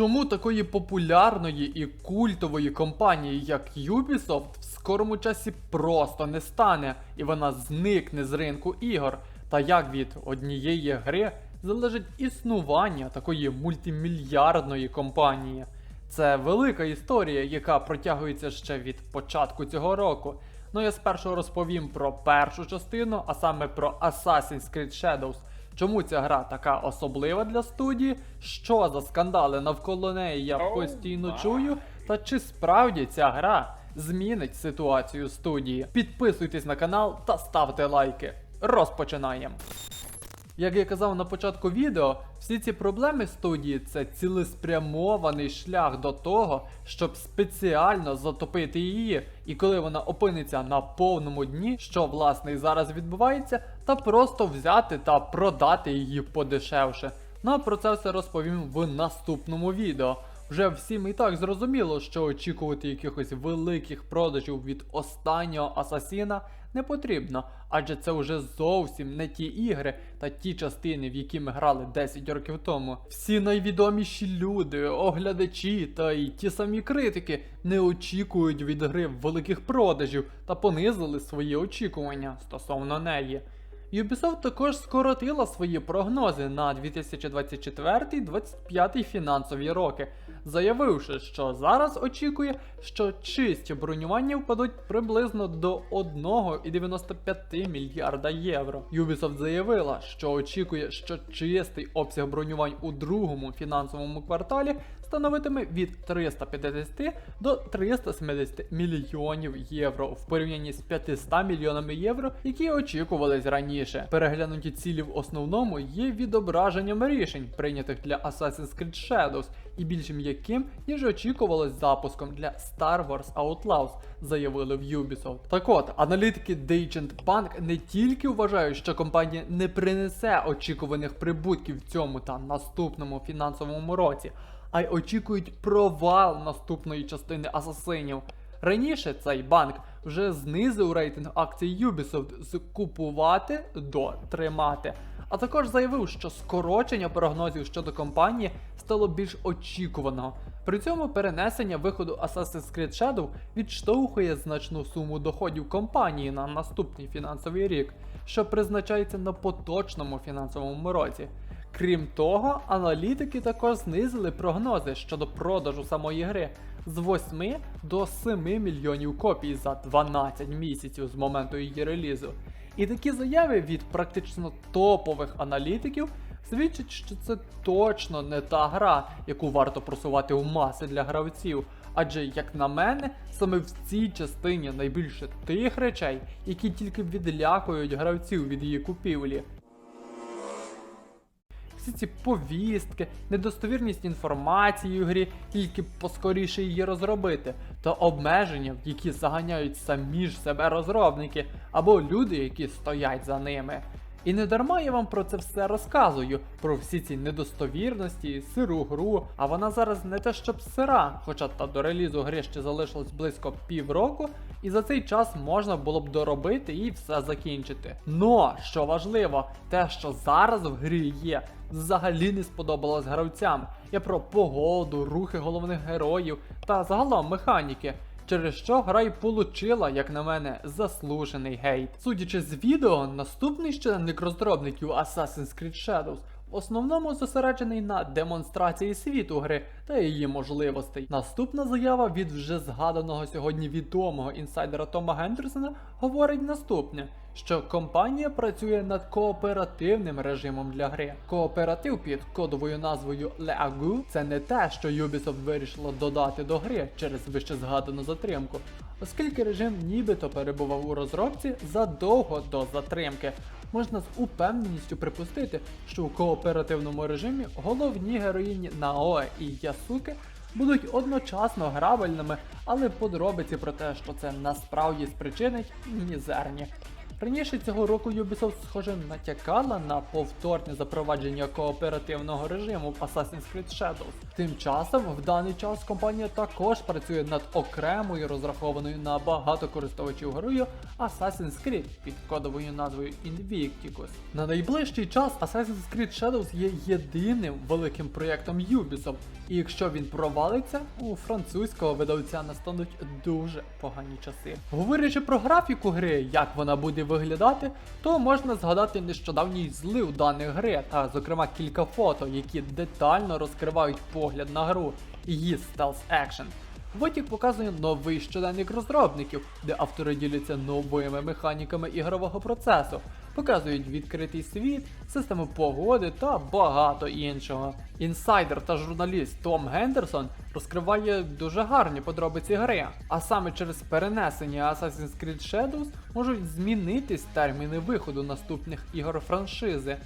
чому такої популярної і культової компанії, як Ubisoft, в скорому часі просто не стане, і вона зникне з ринку ігор? Та як від однієї гри залежить існування такої мультимільярдної компанії? Це велика історія, яка протягується ще від початку цього року. Ну я спершу розповім про першу частину, а саме про Assassin's Creed Shadows. Чому ця гра така особлива для студії? Що за скандали навколо неї я постійно чую? Та чи справді ця гра змінить ситуацію студії? Підписуйтесь на канал та ставте лайки. Розпочинаємо. Як я казав на початку відео, всі ці проблеми студії це цілеспрямований шлях до того, щоб спеціально затопити її, і коли вона опиниться на повному дні, що власне і зараз відбувається, та просто взяти та продати її подешевше. Ну а про це все розповім в наступному відео. Вже всім і так зрозуміло, що очікувати якихось великих продажів від останнього асасіна не потрібно, адже це вже зовсім не ті ігри та ті частини, в які ми грали 10 років тому. Всі найвідоміші люди, оглядачі та й ті самі критики не очікують від гри великих продажів та понизили свої очікування стосовно неї. Ubisoft також скоротила свої прогнози на 2024-2025 фінансові роки, заявивши, що зараз очікує, що чисті бронювання впадуть приблизно до 1,95 мільярда євро. Ubisoft заявила, що очікує, що чистий обсяг бронювань у другому фінансовому кварталі становитиме від 350 до 370 мільйонів євро в порівнянні з 500 мільйонами євро, які очікувались раніше. Переглянуті цілі в основному є відображенням рішень, прийнятих для Assassin's Creed Shadows, і більш м'яким, ніж очікувалось запуском для Star Wars Outlaws, заявили в Ubisoft. Так от, аналітики Dagent Punk не тільки вважають, що компанія не принесе очікуваних прибутків в цьому та наступному фінансовому році, а й очікують провал наступної частини асасинів. Раніше цей банк вже знизив рейтинг акцій Ubisoft з купувати до тримати. А також заявив, що скорочення прогнозів щодо компанії стало більш очікуваного. При цьому перенесення виходу Assassin's Creed Shadow відштовхує значну суму доходів компанії на наступний фінансовий рік, що призначається на поточному фінансовому році. Крім того, аналітики також знизили прогнози щодо продажу самої гри з 8 до 7 мільйонів копій за 12 місяців з моменту її релізу. І такі заяви від практично топових аналітиків свідчать, що це точно не та гра, яку варто просувати у маси для гравців. Адже, як на мене, саме в цій частині найбільше тих речей, які тільки відлякують гравців від її купівлі всі ці повістки, недостовірність інформації у грі, тільки поскоріше її розробити, та обмеження, в які заганяють самі ж себе розробники, або люди, які стоять за ними. І не дарма я вам про це все розказую, про всі ці недостовірності, сиру гру, а вона зараз не те щоб сира, хоча та до релізу гри ще залишилось близько півроку, і за цей час можна було б доробити і все закінчити. Но, що важливо, те, що зараз в грі є, взагалі не сподобалось гравцям. Я про погоду, рухи головних героїв та загалом механіки через що гра й получила, як на мене, заслужений гейт. Судячи з відео, наступний щоденник розробників Assassin's Creed Shadows в основному зосереджений на демонстрації світу гри та її можливостей. Наступна заява від вже згаданого сьогодні відомого інсайдера Тома Гендерсона говорить наступне. Що компанія працює над кооперативним режимом для гри. Кооператив під кодовою назвою Leagu – це не те, що Ubisoft вирішила додати до гри через вище згадану затримку, оскільки режим нібито перебував у розробці задовго до затримки. Можна з упевненістю припустити, що у кооперативному режимі головні героїні Наоe і Ясуки будуть одночасно грабельними, але подробиці про те, що це насправді спричинить, мізерні. Раніше цього року Ubisoft, схоже, натякала на повторне запровадження кооперативного режиму в Assassin's Creed Shadows. Тим часом, в даний час компанія також працює над окремою розрахованою на багато користувачів грою Assassin's Creed під кодовою назвою Invictus. На найближчий час Assassin's Creed Shadows є єдиним великим проєктом Ubisoft, і якщо він провалиться, у французького видавця настануть дуже погані часи. Говорячи про графіку гри, як вона буде виглядати, то можна згадати нещодавній злив даної гри, та зокрема кілька фото, які детально розкривають погляд на гру і її стелс екшен. Витік показує новий щоденник розробників, де автори діляться новими механіками ігрового процесу, показують відкритий світ, систему погоди та багато іншого. Інсайдер та журналіст Том Гендерсон розкриває дуже гарні подробиці гри, а саме через перенесення Assassin's Creed Shadows можуть змінитись терміни виходу наступних ігор франшизи.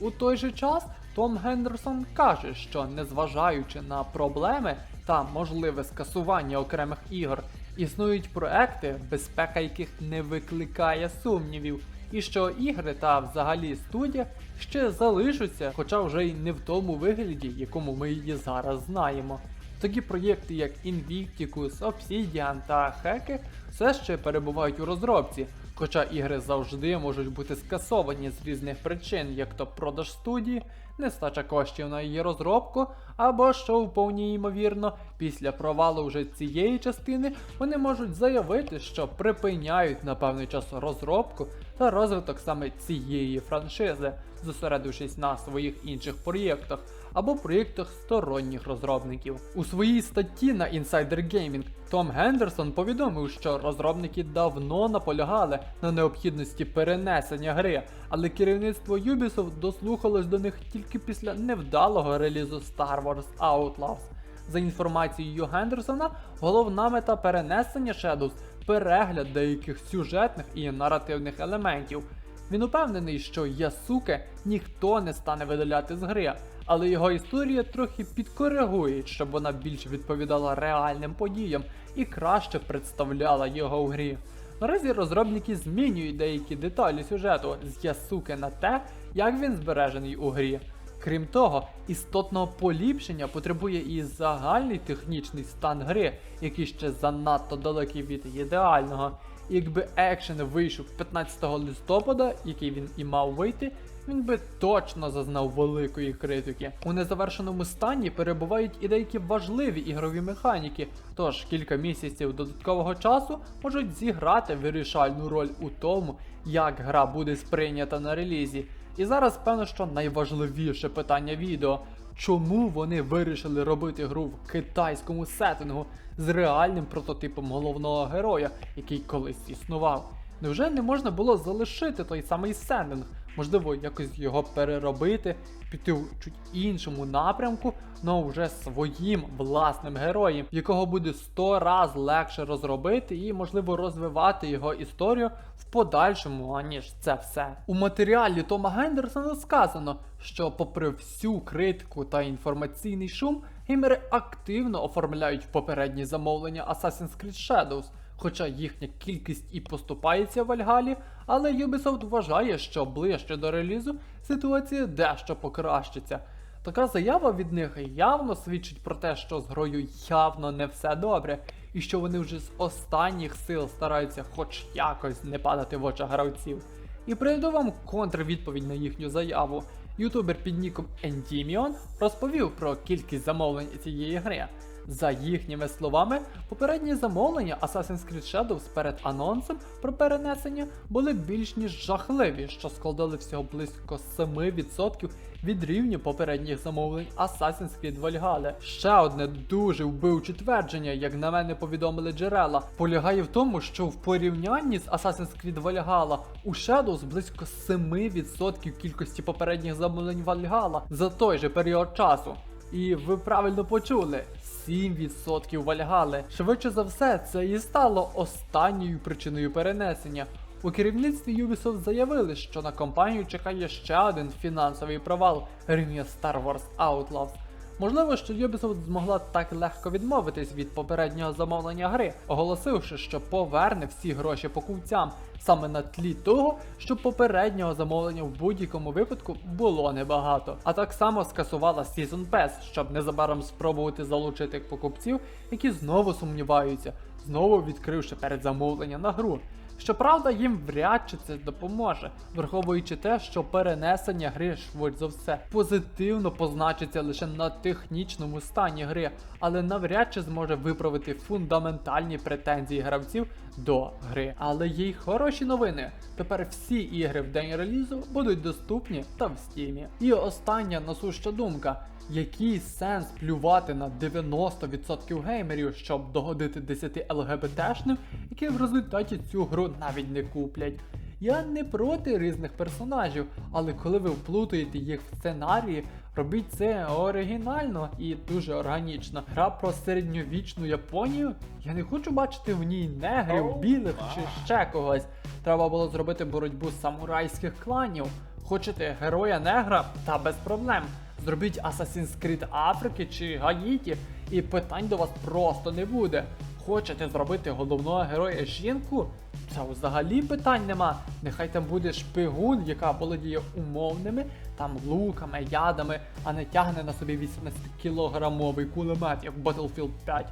У той же час Том Гендерсон каже, що незважаючи на проблеми та можливе скасування окремих ігор, існують проекти, безпека яких не викликає сумнівів, і що ігри та взагалі студія ще залишаться, хоча вже й не в тому вигляді, якому ми її зараз знаємо. Такі проєкти, як Invictus, Obsidian та Heke все ще перебувають у розробці, хоча ігри завжди можуть бути скасовані з різних причин, як то продаж студії, нестача коштів на її розробку, або що вповні ймовірно, після провалу вже цієї частини вони можуть заявити, що припиняють на певний час розробку та розвиток саме цієї франшизи, зосередившись на своїх інших проєктах або проєктах сторонніх розробників. У своїй статті на Insider Gaming Том Гендерсон повідомив, що розробники давно наполягали на необхідності перенесення гри, але керівництво Ubisoft дослухалось до них тільки після невдалого релізу Star Wars Outlaws. За інформацією Гендерсона, головна мета перенесення Shadows – перегляд деяких сюжетних і наративних елементів. Він упевнений, що Ясуке ніхто не стане видаляти з гри, але його історія трохи підкоригують, щоб вона більш відповідала реальним подіям і краще представляла його у грі. Наразі розробники змінюють деякі деталі сюжету з Ясуке на те, як він збережений у грі. Крім того, істотного поліпшення потребує і загальний технічний стан гри, який ще занадто далекий від ідеального. Якби екшен вийшов 15 листопада, який він і мав вийти, він би точно зазнав великої критики. У незавершеному стані перебувають і деякі важливі ігрові механіки, тож кілька місяців додаткового часу можуть зіграти вирішальну роль у тому, як гра буде сприйнята на релізі. І зараз певно, що найважливіше питання відео. Чому вони вирішили робити гру в китайському сеттингу з реальним прототипом головного героя, який колись існував? Невже не можна було залишити той самий сеттинг? Можливо, якось його переробити, піти в чуть іншому напрямку, але вже своїм власним героєм, якого буде сто раз легше розробити і, можливо, розвивати його історію в подальшому, аніж це все. У матеріалі Тома Гендерсона сказано, що, попри всю критику та інформаційний шум, геймери активно оформляють попередні замовлення Assassin's Creed Shadows. Хоча їхня кількість і поступається Вальгалі, але Ubisoft вважає, що ближче до релізу ситуація дещо покращиться. Така заява від них явно свідчить про те, що з грою явно не все добре, і що вони вже з останніх сил стараються хоч якось не падати в очах гравців. І приведу вам контрвідповідь на їхню заяву. Ютубер під ніком Endymion розповів про кількість замовлень цієї гри. За їхніми словами, попередні замовлення Assassin's Creed Shadows перед анонсом про перенесення були більш ніж жахливі, що складали всього близько 7% від рівня попередніх замовлень Assassin's Creed Valhalla. Ще одне дуже вбивче твердження, як на мене повідомили джерела, полягає в тому, що в порівнянні з Assassin's Creed Valhalla у Shadows близько 7% кількості попередніх замовлень Valhalla за той же період часу. І ви правильно почули. 7% Вальгали. Швидше за все, це і стало останньою причиною перенесення. У керівництві Ubisoft заявили, що на компанію чекає ще один фінансовий провал рівня Star Wars Outlaws. Можливо, що Ubisoft змогла так легко відмовитись від попереднього замовлення гри, оголосивши, що поверне всі гроші покупцям саме на тлі того, що попереднього замовлення в будь-якому випадку було небагато. А так само скасувала Season Pass, щоб незабаром спробувати залучити покупців, які знову сумніваються, знову відкривши передзамовлення на гру. Щоправда, їм вряд чи це допоможе, враховуючи те, що перенесення гри швидше за все позитивно позначиться лише на технічному стані гри, але навряд чи зможе виправити фундаментальні претензії гравців до гри. Але є й хороші новини. Тепер всі ігри в день релізу будуть доступні та в стімі. І остання насуща думка. Який сенс плювати на 90% геймерів, щоб догодити 10 ЛГБТшним, які в результаті цю гру навіть не куплять? Я не проти різних персонажів, але коли ви вплутуєте їх в сценарії, робіть це оригінально і дуже органічно. Гра про середньовічну Японію. Я не хочу бачити в ній негрів, білих чи ще когось. Треба було зробити боротьбу самурайських кланів. Хочете героя негра? Та без проблем. Зробіть Assassin's Creed Африки чи Гаїті, і питань до вас просто не буде. Хочете зробити головного героя жінку? Та взагалі питань нема. Нехай там буде шпигун, яка володіє умовними там луками, ядами, а не тягне на собі 18-кілограмовий кулемет, як в Battlefield 5.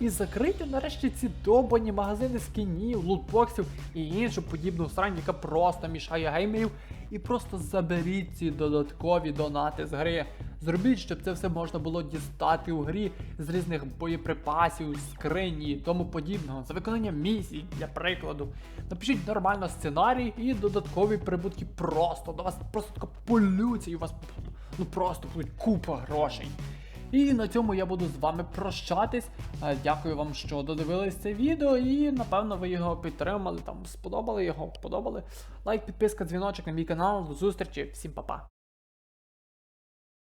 І закрийте нарешті ці довбані магазини скінів, лутбоксів і іншу подібну срань, яка просто мішає геймерів, і просто заберіть ці додаткові донати з гри. Зробіть, щоб це все можна було дістати у грі з різних боєприпасів, скрині і тому подібного, за виконання місій, для прикладу. Напишіть нормально сценарій і додаткові прибутки просто. До вас просто полюція, і у вас ну просто будуть купа грошей. І на цьому я буду з вами прощатись. Е, Дякую вам, що додивились це відео, і напевно ви його підтримали, там сподобали його, подобали. Лайк, підписка, дзвіночок на мій канал. До зустрічі, всім па-па.